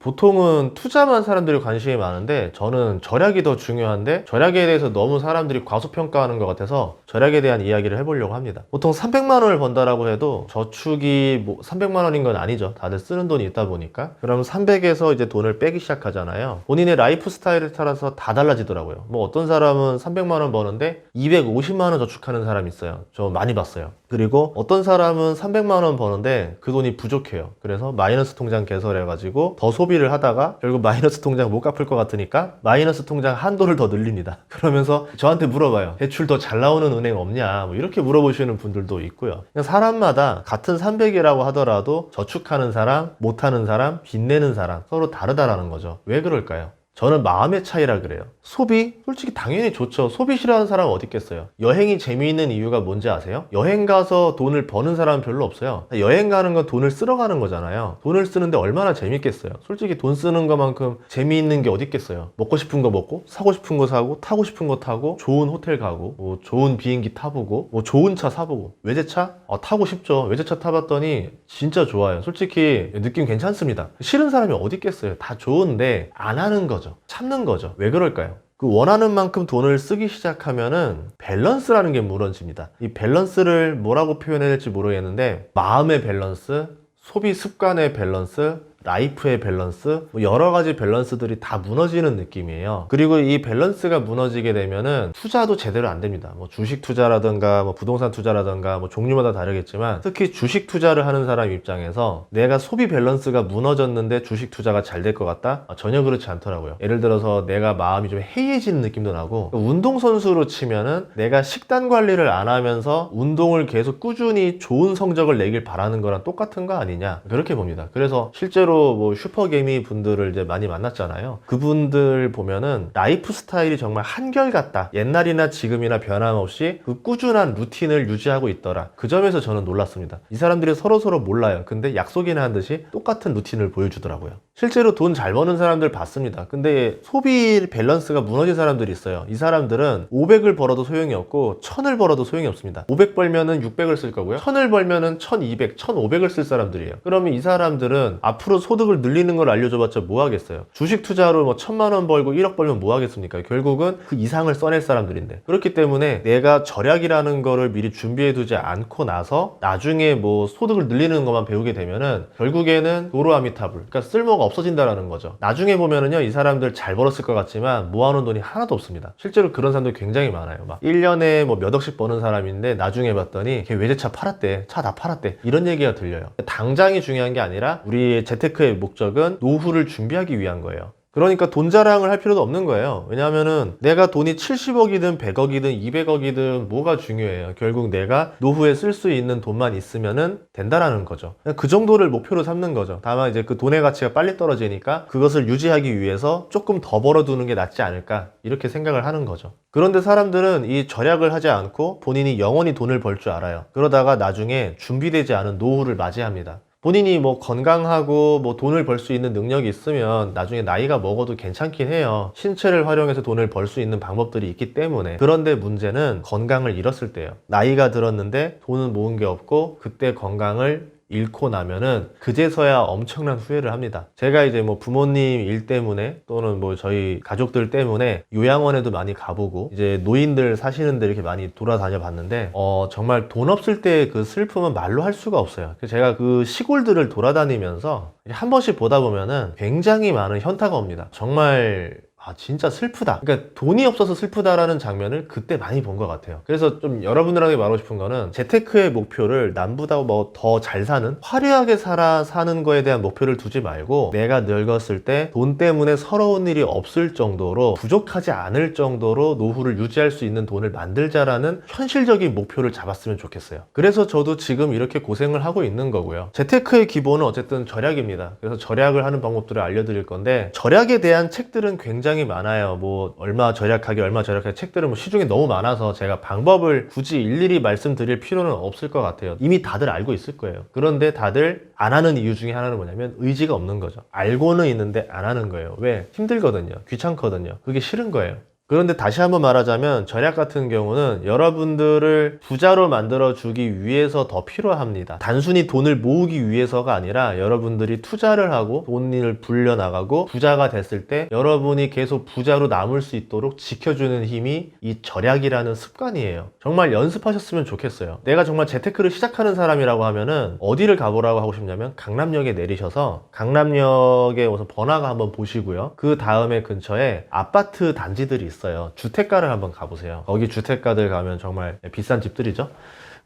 보통은 투자만 사람들이 관심이 많은데 저는 절약이 더 중요한데 절약에 대해서 너무 사람들이 과소평가하는 것 같아서 절약에 대한 이야기를 해보려고 합니다. 보통 300만 원을 번다라고 해도 저축이 뭐 300만 원인 건 아니죠. 다들 쓰는 돈이 있다 보니까. 그럼 300에서 이제 돈을 빼기 시작하잖아요. 본인의 라이프 스타일에 따라서 다 달라지더라고요. 뭐 어떤 사람은 300만 원 버는데 250만 원 저축하는 사람이 있어요. 저 많이 봤어요. 그리고 어떤 사람은 300만 원 버는데 그 돈이 부족해요. 그래서 마이너스 통장 개설해가지고 더 소비를 하다가 결국 마이너스 통장 못 갚을 것 같으니까 마이너스 통장 한도를 더 늘립니다. 그러면서 저한테 물어봐요. 대출 더 잘 나오는 은행 없냐? 뭐 이렇게 물어보시는 분들도 있고요. 그냥 사람마다 같은 300이라고 하더라도 저축하는 사람, 못하는 사람, 빚내는 사람 서로 다르다라는 거죠. 왜 그럴까요? 저는 마음의 차이라 그래요. 소비? 솔직히 당연히 좋죠. 소비 싫어하는 사람 어디 있겠어요? 여행이 재미있는 이유가 뭔지 아세요? 여행 가서 돈을 버는 사람은 별로 없어요. 여행 가는 건 돈을 쓸어 가는 거잖아요. 돈을 쓰는데 얼마나 재밌겠어요? 솔직히 돈 쓰는 것만큼 재미있는 게 어디 있겠어요? 먹고 싶은 거 먹고, 사고 싶은 거 사고, 타고 싶은 거 타고, 좋은 호텔 가고, 뭐 좋은 비행기 타보고, 뭐 좋은 차 사보고. 외제차? 어, 타고 싶죠. 외제차 타봤더니 진짜 좋아요. 솔직히 느낌 괜찮습니다. 싫은 사람이 어디 있겠어요? 다 좋은데 안 하는 거죠. 참는 거죠. 왜 그럴까요? 그 원하는 만큼 돈을 쓰기 시작하면은 밸런스라는 게 무너집니다. 이 밸런스를 뭐라고 표현해야 될지 모르겠는데 마음의 밸런스, 소비 습관의 밸런스, 라이프의 밸런스, 뭐 여러 가지 밸런스들이 다 무너지는 느낌이에요. 그리고 이 밸런스가 무너지게 되면은 투자도 제대로 안 됩니다. 뭐 주식 투자라든가 뭐 부동산 투자라든가 뭐 종류마다 다르겠지만 특히 주식 투자를 하는 사람 입장에서 내가 소비 밸런스가 무너졌는데 주식 투자가 잘 될 것 같다? 아, 전혀 그렇지 않더라고요. 예를 들어서 내가 마음이 좀 해이해지는 느낌도 나고 운동선수로 치면은 내가 식단 관리를 안 하면서 운동을 계속 꾸준히 좋은 성적을 내길 바라는 거랑 똑같은 거 아니냐 그렇게 봅니다. 그래서 실제로 뭐 슈퍼개미 분들을 이제 많이 만났잖아요. 그분들 보면은 라이프 스타일이 정말 한결같다. 옛날이나 지금이나 변함없이 그 꾸준한 루틴을 유지하고 있더라. 그 점에서 저는 놀랐습니다. 이 사람들이 서로 서로 몰라요. 근데 약속이나 한 듯이 똑같은 루틴을 보여주더라고요. 실제로 돈 잘 버는 사람들 봤습니다. 근데 소비 밸런스가 무너진 사람들이 있어요. 이 사람들은 500을 벌어도 소용이 없고 1000을 벌어도 소용이 없습니다. 500 벌면은 600을 쓸 거고요. 1000을 벌면은 1200, 1500을 쓸 사람들이에요. 그러면 이 사람들은 앞으로 소득을 늘리는 걸 알려줘봤자 뭐 하겠어요? 주식 투자로 뭐 천만 원 벌고 1억 벌면 뭐 하겠습니까? 결국은 그 이상을 써낼 사람들인데. 그렇기 때문에 내가 절약이라는 거를 미리 준비해 두지 않고 나서 나중에 뭐 소득을 늘리는 것만 배우게 되면은 결국에는 도로아미타불. 그러니까 쓸모가 없어진다라는 거죠. 나중에 보면은요, 이 사람들 잘 벌었을 것 같지만 모아놓은 돈이 하나도 없습니다. 실제로 그런 사람들 굉장히 많아요. 막 1년에 뭐 몇 억씩 버는 사람인데 나중에 봤더니 걔 외제차 팔았대. 차 다 팔았대. 이런 얘기가 들려요. 당장이 중요한 게 아니라 우리 재테크의 목적은 노후를 준비하기 위한 거예요. 그러니까 돈 자랑을 할 필요도 없는 거예요. 왜냐하면은 내가 돈이 70억이든 100억이든 200억이든 뭐가 중요해요. 결국 내가 노후에 쓸 수 있는 돈만 있으면은 된다라는 거죠. 그 정도를 목표로 삼는 거죠. 다만 이제 그 돈의 가치가 빨리 떨어지니까 그것을 유지하기 위해서 조금 더 벌어두는 게 낫지 않을까 이렇게 생각을 하는 거죠. 그런데 사람들은 이 절약을 하지 않고 본인이 영원히 돈을 벌 줄 알아요. 그러다가 나중에 준비되지 않은 노후를 맞이합니다. 본인이 뭐 건강하고 뭐 돈을 벌 수 있는 능력이 있으면 나중에 나이가 먹어도 괜찮긴 해요. 신체를 활용해서 돈을 벌 수 있는 방법들이 있기 때문에. 그런데 문제는 건강을 잃었을 때예요. 나이가 들었는데 돈은 모은 게 없고 그때 건강을 잃고 나면은 그제서야 엄청난 후회를 합니다. 제가 이제 뭐 부모님 일 때문에 또는 뭐 저희 가족들 때문에 요양원에도 많이 가보고 이제 노인들 사시는 데 이렇게 많이 돌아다녀 봤는데 어 정말 돈 없을 때 그 슬픔은 말로 할 수가 없어요. 제가 그 시골들을 돌아다니면서 한 번씩 보다 보면은 굉장히 많은 현타가 옵니다. 정말 아 진짜 슬프다. 그러니까 돈이 없어서 슬프다라는 장면을 그때 많이 본 것 같아요. 그래서 좀 여러분들에게 말하고 싶은 거는 재테크의 목표를 남보다 뭐 더 잘 사는 화려하게 살아 사는 거에 대한 목표를 두지 말고 내가 늙었을 때 돈 때문에 서러운 일이 없을 정도로 부족하지 않을 정도로 노후를 유지할 수 있는 돈을 만들자라는 현실적인 목표를 잡았으면 좋겠어요. 그래서 저도 지금 이렇게 고생을 하고 있는 거고요. 재테크의 기본은 어쨌든 절약입니다. 그래서 절약을 하는 방법들을 알려드릴 건데 절약에 대한 책들은 굉장히 많아요. 뭐 얼마 절약하기, 얼마 절약하기 책들은 뭐 시중에 너무 많아서 제가 방법을 굳이 일일이 말씀드릴 필요는 없을 것 같아요. 이미 다들 알고 있을 거예요. 그런데 다들 안 하는 이유 중에 하나는 뭐냐면 의지가 없는 거죠. 알고는 있는데 안 하는 거예요. 왜? 힘들거든요. 귀찮거든요. 그게 싫은 거예요. 그런데 다시 한번 말하자면 절약 같은 경우는 여러분들을 부자로 만들어 주기 위해서 더 필요합니다. 단순히 돈을 모으기 위해서가 아니라 여러분들이 투자를 하고 돈을 불려 나가고 부자가 됐을 때 여러분이 계속 부자로 남을 수 있도록 지켜주는 힘이 이 절약이라는 습관이에요. 정말 연습하셨으면 좋겠어요. 내가 정말 재테크를 시작하는 사람이라고 하면은 어디를 가보라고 하고 싶냐면 강남역에 내리셔서 강남역에 와서 번화가 한번 보시고요. 그 다음에 근처에 아파트 단지들이 있어요. 주택가를 한번 가보세요. 거기 주택가들 가면 정말 비싼 집들이죠.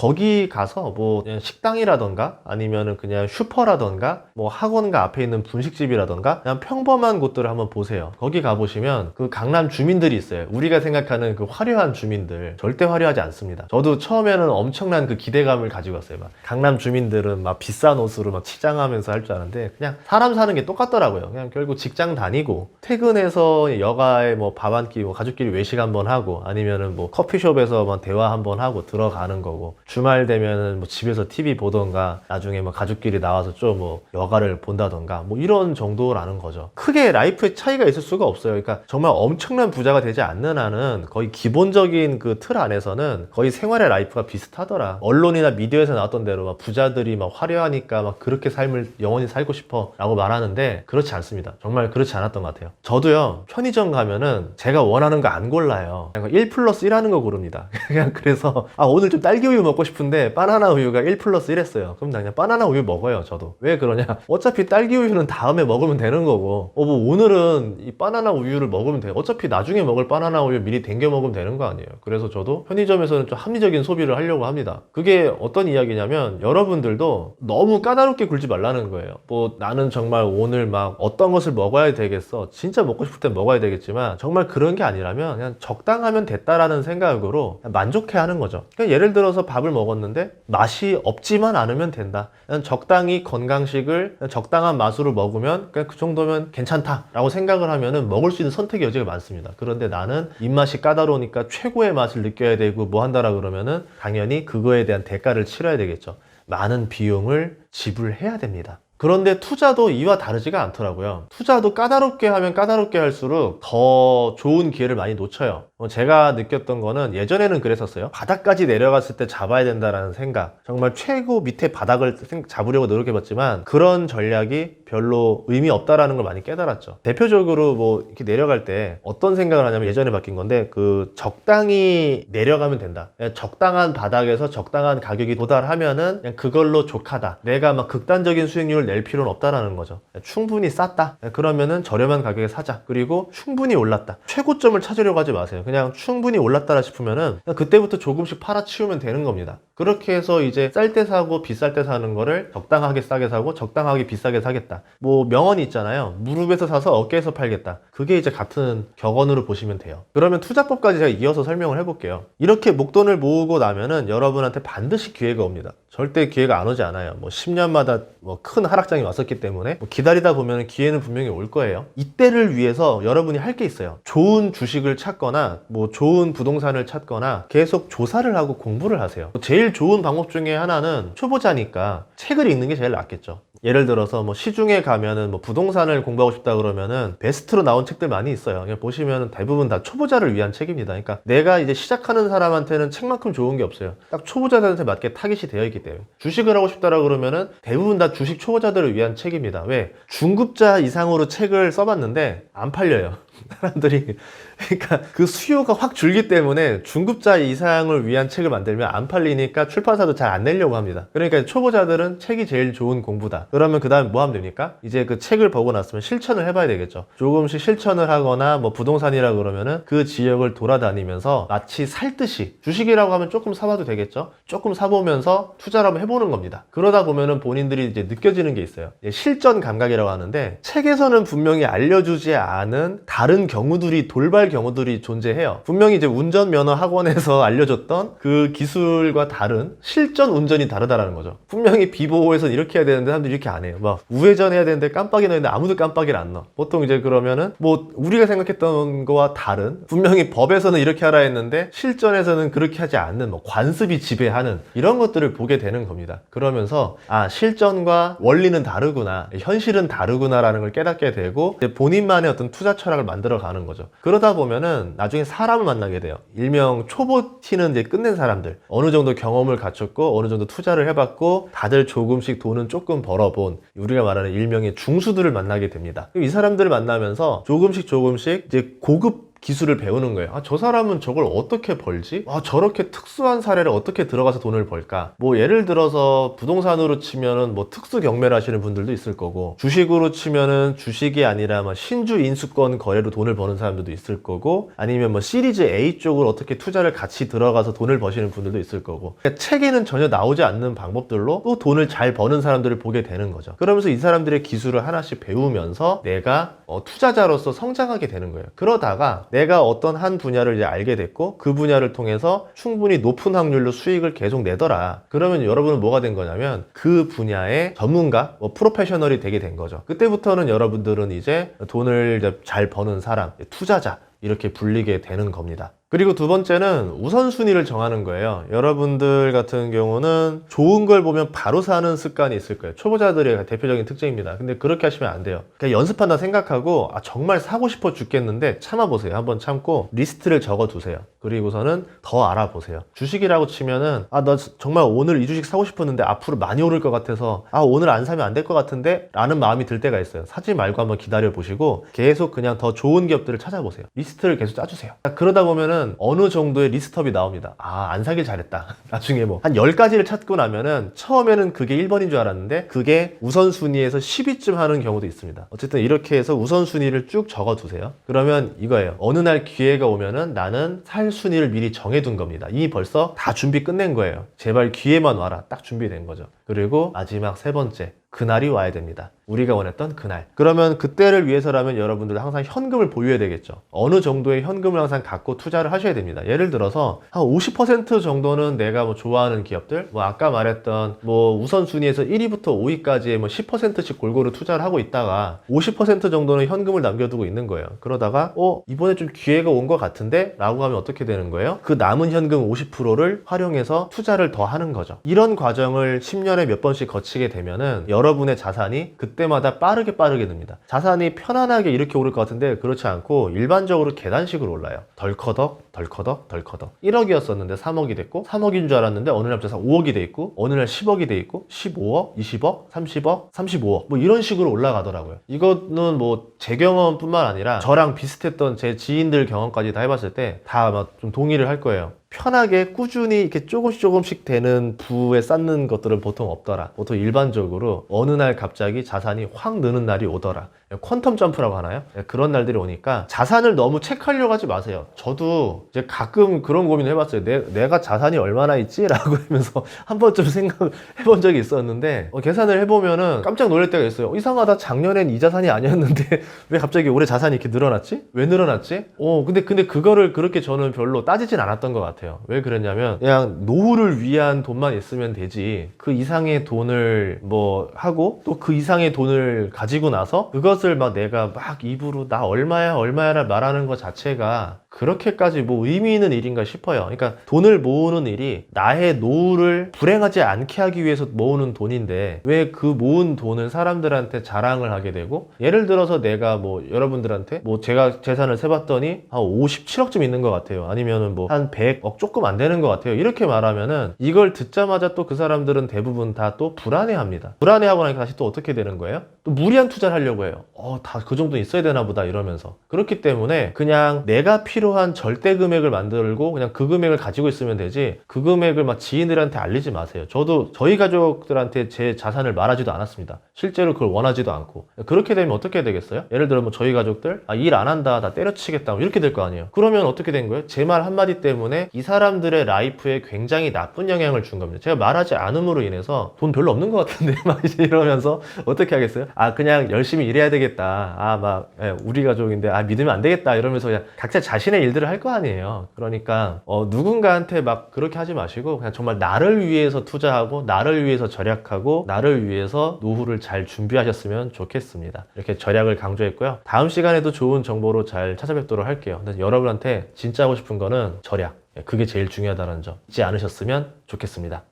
거기 가서 뭐 식당이라던가 아니면은 그냥 슈퍼라던가 뭐 학원가 앞에 있는 분식집이라던가 그냥 평범한 곳들을 한번 보세요. 거기 가보시면 그 강남 주민들이 있어요. 우리가 생각하는 그 화려한 주민들 절대 화려하지 않습니다. 저도 처음에는 엄청난 그 기대감을 가지고 왔어요. 막 강남 주민들은 막 비싼 옷으로 막 치장하면서 할 줄 아는데 그냥 사람 사는 게 똑같더라고요. 그냥 결국 직장 다니고 퇴근해서 여가에 뭐 밥 한 끼, 뭐 가족끼리 외식 한번 하고 아니면은 뭐 커피숍에서 뭐 대화 한번 하고 들어가는 거고 주말 되면은 뭐 집에서 TV 보던가 나중에 뭐 가족끼리 나와서 좀 뭐 여가를 본다던가 뭐 이런 정도라는 거죠. 크게 라이프에 차이가 있을 수가 없어요. 그러니까 정말 엄청난 부자가 되지 않는 한은 거의 기본적인 그 틀 안에서는 거의 생활의 라이프가 비슷하더라. 언론이나 미디어에서 나왔던 대로 막 부자들이 막 화려하니까 막 그렇게 삶을 영원히 살고 싶어 라고 말하는데 그렇지 않습니다. 정말 그렇지 않았던 것 같아요. 저도요, 편의점 가면은 제가 원하는 거 안 골라요. 그냥 1 플러스 1 하는 거 고릅니다. 그냥 그래서 아, 오늘 좀 딸기 우유 먹고 싶은데 바나나 우유가 1 플러스 1 했어요. 그럼 나 그냥 바나나 우유 먹어요, 저도. 왜 그러냐? 어차피 딸기 우유는 다음에 먹으면 되는 거고, 어, 뭐 오늘은 이 바나나 우유를 먹으면 돼. 어차피 나중에 먹을 바나나 우유 미리 댕겨 먹으면 되는 거 아니에요. 그래서 저도 편의점에서는 좀 합리적인 소비를 하려고 합니다. 그게 어떤 이야기냐면 여러분들도 너무 까다롭게 굴지 말라는 거예요. 뭐 나는 정말 오늘 막 어떤 것을 먹어야 되겠어. 진짜 먹고 싶을 땐 먹어야 되겠지만 정말 그런 게 아니라면 그냥 적당하면 됐다라는 생각으로 만족해 하는 거죠. 그냥 예를 들어서 밥을 먹었는데 맛이 없지만 않으면 된다. 적당히 건강식을 적당한 맛으로 먹으면 그냥 그 정도면 괜찮다라고 생각을 하면은 먹을 수 있는 선택의 여지가 많습니다. 그런데 나는 입맛이 까다로우니까 최고의 맛을 느껴야 되고 뭐 한다라 그러면은 당연히 그거에 대한 대가를 치러야 되겠죠. 많은 비용을 지불해야 됩니다. 그런데 투자도 이와 다르지가 않더라고요. 투자도 까다롭게 하면 까다롭게 할수록 더 좋은 기회를 많이 놓쳐요. 어, 제가 느꼈던 거는 예전에는 그랬었어요. 바닥까지 내려갔을 때 잡아야 된다라는 생각. 정말 최고 밑에 바닥을 생- 잡으려고 노력해봤지만 그런 전략이 별로 의미 없다라는 걸 많이 깨달았죠. 대표적으로 뭐 이렇게 내려갈 때 어떤 생각을 하냐면 예전에 바뀐 건데 그 적당히 내려가면 된다. 적당한 바닥에서 적당한 가격이 도달하면은 그냥 그걸로 족하다. 내가 막 극단적인 수익률을 낼 필요는 없다라는 거죠. 충분히 쌌다. 그러면은 저렴한 가격에 사자. 그리고 충분히 올랐다. 최고점을 찾으려고 하지 마세요. 그냥 충분히 올랐다라 싶으면은 그때부터 조금씩 팔아치우면 되는 겁니다. 그렇게 해서 이제 쌀 때 사고 비쌀 때 사는 거를 적당하게 싸게 사고 적당하게 비싸게 사겠다. 뭐 명언이 있잖아요. 무릎에서 사서 어깨에서 팔겠다. 그게 이제 같은 격언으로 보시면 돼요. 그러면 투자법까지 제가 이어서 설명을 해볼게요. 이렇게 목돈을 모으고 나면은 여러분한테 반드시 기회가 옵니다. 절대 기회가 안 오지 않아요. 뭐 10년마다 뭐 큰 하락장이 왔었기 때문에 뭐 기다리다 보면 기회는 분명히 올 거예요. 이때를 위해서 여러분이 할 게 있어요. 좋은 주식을 찾거나 뭐 좋은 부동산을 찾거나 계속 조사를 하고 공부를 하세요. 제일 좋은 방법 중에 하나는 초보자니까 책을 읽는 게 제일 낫겠죠. 예를 들어서 뭐 시중에 가면은 뭐 부동산을 공부하고 싶다 그러면은 베스트로 나온 책들 많이 있어요. 그냥 보시면은 대부분 다 초보자를 위한 책입니다. 그러니까 내가 이제 시작하는 사람한테는 책만큼 좋은 게 없어요. 딱 초보자들한테 맞게 타깃이 되어 있기 때문에 주식을 하고 싶다라 그러면은 대부분 다 주식 초보자들을 위한 책입니다. 왜? 중급자 이상으로 책을 써봤는데 안 팔려요. 사람들이 그러니까 그 수요가 확 줄기 때문에 중급자 이상을 위한 책을 만들면 안 팔리니까 출판사도 잘 안 내려고 합니다. 그러니까 초보자들은 책이 제일 좋은 공부다. 그러면 그 다음에 뭐 하면 됩니까? 이제 그 책을 보고 났으면 실천을 해봐야 되겠죠. 조금씩 실천을 하거나 뭐 부동산이라 그러면은 그 지역을 돌아다니면서 마치 살 듯이 주식이라고 하면 조금 사봐도 되겠죠. 조금 사보면서 투자를 한번 해보는 겁니다. 그러다 보면은 본인들이 이제 느껴지는 게 있어요. 이제 실전 감각이라고 하는데 책에서는 분명히 알려주지 않은 다른 경우들이 돌발 경우들이 존재해요. 분명히 이제 운전면허 학원에서 알려줬던 그 기술과 다른 실전 운전이 다르다라는 거죠. 분명히 비보호에서 이렇게 해야 되는데 사람들이 이렇게 안 해요. 막 우회전 해야 되는데 깜빡이 넣는데 아무도 깜빡이를 안 넣어. 보통 이제 그러면은 뭐 우리가 생각했던 거와 다른 분명히 법에서는 이렇게 하라 했는데 실전에서는 그렇게 하지 않는 뭐 관습이 지배하는 이런 것들을 보게 되는 겁니다. 그러면서 아 실전과 원리는 다르구나, 현실은 다르구나라는 걸 깨닫게 되고 본인만의 어떤 투자 철학을 만들어 가는 거죠. 그러다 보면은 나중에 사람을 만나게 돼요. 일명 초보 티는 이제 끝낸 사람들. 어느 정도 경험을 갖췄고 어느 정도 투자를 해봤고 다들 조금씩 돈은 조금 벌어본 우리가 말하는 일명의 중수들을 만나게 됩니다. 이 사람들을 만나면서 조금씩 조금씩 이제 고급 기술을 배우는 거예요. 아, 저 사람은 저걸 어떻게 벌지? 아, 저렇게 특수한 사례를 어떻게 들어가서 돈을 벌까? 뭐, 예를 들어서 부동산으로 치면은 뭐 특수 경매를 하시는 분들도 있을 거고, 주식으로 치면은 주식이 아니라 뭐 신주 인수권 거래로 돈을 버는 사람들도 있을 거고, 아니면 뭐 시리즈 A 쪽으로 어떻게 투자를 같이 들어가서 돈을 버시는 분들도 있을 거고, 그러니까 책에는 전혀 나오지 않는 방법들로 또 돈을 잘 버는 사람들을 보게 되는 거죠. 그러면서 이 사람들의 기술을 하나씩 배우면서 내가 어, 투자자로서 성장하게 되는 거예요. 그러다가 내가 어떤 한 분야를 이제 알게 됐고 그 분야를 통해서 충분히 높은 확률로 수익을 계속 내더라. 그러면 여러분은 뭐가 된 거냐면 그 분야의 전문가, 뭐 프로페셔널이 되게 된 거죠. 그때부터는 여러분들은 이제 돈을 이제 잘 버는 사람, 투자자 이렇게 불리게 되는 겁니다. 그리고 두 번째는 우선순위를 정하는 거예요. 여러분들 같은 경우는 좋은 걸 보면 바로 사는 습관이 있을 거예요. 초보자들의 대표적인 특징입니다. 근데 그렇게 하시면 안 돼요. 그냥 연습한다 생각하고 아, 정말 사고 싶어 죽겠는데 참아보세요. 한번 참고 리스트를 적어 두세요. 그리고서는 더 알아보세요. 주식이라고 치면은 아, 나 정말 오늘 이 주식 사고 싶었는데 앞으로 많이 오를 것 같아서 아, 오늘 안 사면 안 될 것 같은데 라는 마음이 들 때가 있어요. 사지 말고 한번 기다려 보시고 계속 그냥 더 좋은 기업들을 찾아보세요. 리스트를 계속 짜주세요. 그러다 보면은 어느 정도의 리스트업이 나옵니다. 아, 안 사길 잘했다. 나중에 뭐 한 10가지를 찾고 나면은 처음에는 그게 1번인 줄 알았는데 그게 우선순위에서 10위쯤 하는 경우도 있습니다. 어쨌든 이렇게 해서 우선순위를 쭉 적어 두세요. 그러면 이거예요. 어느 날 기회가 오면은 나는 살 순위를 미리 정해 둔 겁니다. 이미 벌써 다 준비 끝낸 거예요. 제발 기회만 와라. 딱 준비된 거죠. 그리고 마지막 세 번째. 그날이 와야 됩니다. 우리가 원했던 그날. 그러면 그때를 위해서라면 여러분들 항상 현금을 보유해야 되겠죠. 어느 정도의 현금을 항상 갖고 투자를 하셔야 됩니다. 예를 들어서 한 50% 정도는 내가 뭐 좋아하는 기업들, 뭐 아까 말했던 뭐 우선순위에서 1위부터 5위까지의 뭐 10%씩 골고루 투자를 하고 있다가 50% 정도는 현금을 남겨두고 있는 거예요. 그러다가 어 이번에 좀 기회가 온 것 같은데? 라고 하면 어떻게 되는 거예요? 그 남은 현금 50%를 활용해서 투자를 더 하는 거죠. 이런 과정을 10년에 몇 번씩 거치게 되면은 여러 분의 자산이 그때마다 빠르게 빠르게 듭니다. 자산이 편안하게 이렇게 오를 것 같은데 그렇지 않고 일반적으로 계단식으로 올라요. 덜커덕, 덜커덕, 덜커덕. 1억이었었는데 3억이 됐고 3억인 줄 알았는데 어느 날 갑자기 5억이 돼 있고 어느 날 10억이 돼 있고 15억, 20억, 30억, 35억 뭐 이런 식으로 올라가더라고요. 이거는 뭐 제 경험뿐만 아니라 저랑 비슷했던 제 지인들 경험까지 다 해봤을 때다 아마 좀 동의를 할 거예요. 편하게 꾸준히 이렇게 조금씩 조금씩 되는 부에 쌓는 것들은 보통 없더라. 보통 일반적으로 어느 날 갑자기 자산이 확 느는 날이 오더라. 퀀텀 점프라고 하나요? 네, 그런 날들이 오니까 자산을 너무 체크하려고 하지 마세요. 저도 이제 가끔 그런 고민을 해봤어요. 내, 가 자산이 얼마나 있지? 라고 하면서 한 번쯤 생각해본 적이 있었는데 어, 계산을 해보면은 깜짝 놀랄 때가 있어요. 어, 이상하다. 작년엔 이 자산이 아니었는데 왜 갑자기 올해 자산이 이렇게 늘어났지? 왜 늘어났지? 어, 근데 근데 그거를 그렇게 저는 별로 따지진 않았던 것 같아요. 왜 그랬냐면 그냥 노후를 위한 돈만 있으면 되지 그 이상의 돈을 뭐 하고 또 그 이상의 돈을 가지고 나서 그것 을 막 내가 막 입으로 나 얼마야 얼마야라 말하는 것 자체가 그렇게까지 뭐 의미 있는 일인가 싶어요. 그러니까 돈을 모으는 일이 나의 노후를 불행하지 않게 하기 위해서 모으는 돈인데 왜 그 모은 돈을 사람들한테 자랑을 하게 되고 예를 들어서 내가 뭐 여러분들한테 뭐 제가 재산을 세봤더니 한 57억쯤 있는 것 같아요. 아니면은 뭐 한 100억 조금 안 되는 것 같아요. 이렇게 말하면은 이걸 듣자마자 또 그 사람들은 대부분 다 또 불안해합니다. 불안해하고 나니까 다시 또 어떻게 되는 거예요? 또 무리한 투자를 하려고 해요. 어, 다 그 정도 있어야 되나 보다 이러면서. 그렇기 때문에 그냥 내가 필요한 절대 금액을 만들고 그냥 그 금액을 가지고 있으면 되지 그 금액을 막 지인들한테 알리지 마세요. 저도 저희 가족들한테 제 자산을 말하지도 않았습니다. 실제로 그걸 원하지도 않고. 그렇게 되면 어떻게 되겠어요? 예를 들어 뭐 저희 가족들 아, 일 안 한다. 다 때려치겠다. 뭐 이렇게 될 거 아니에요. 그러면 어떻게 된 거예요? 제 말 한마디 때문에 이 사람들의 라이프에 굉장히 나쁜 영향을 준 겁니다. 제가 말하지 않음으로 인해서 돈 별로 없는 것 같은데 막 이러면서 어떻게 하겠어요? 아 그냥 열심히 일해야 되겠다. 아막 예, 우리 가족인데 아 믿으면 안 되겠다 이러면서 그냥 각자 자신의 일들을 할 거 아니에요. 그러니까 어, 누군가한테 막 그렇게 하지 마시고 그냥 정말 나를 위해서 투자하고 나를 위해서 절약하고 나를 위해서 노후를 잘 준비하셨으면 좋겠습니다. 이렇게 절약을 강조했고요. 다음 시간에도 좋은 정보로 잘 찾아뵙도록 할게요. 근데 여러분한테 진짜 하고 싶은 거는 절약. 그게 제일 중요하다는 점 잊지 않으셨으면 좋겠습니다.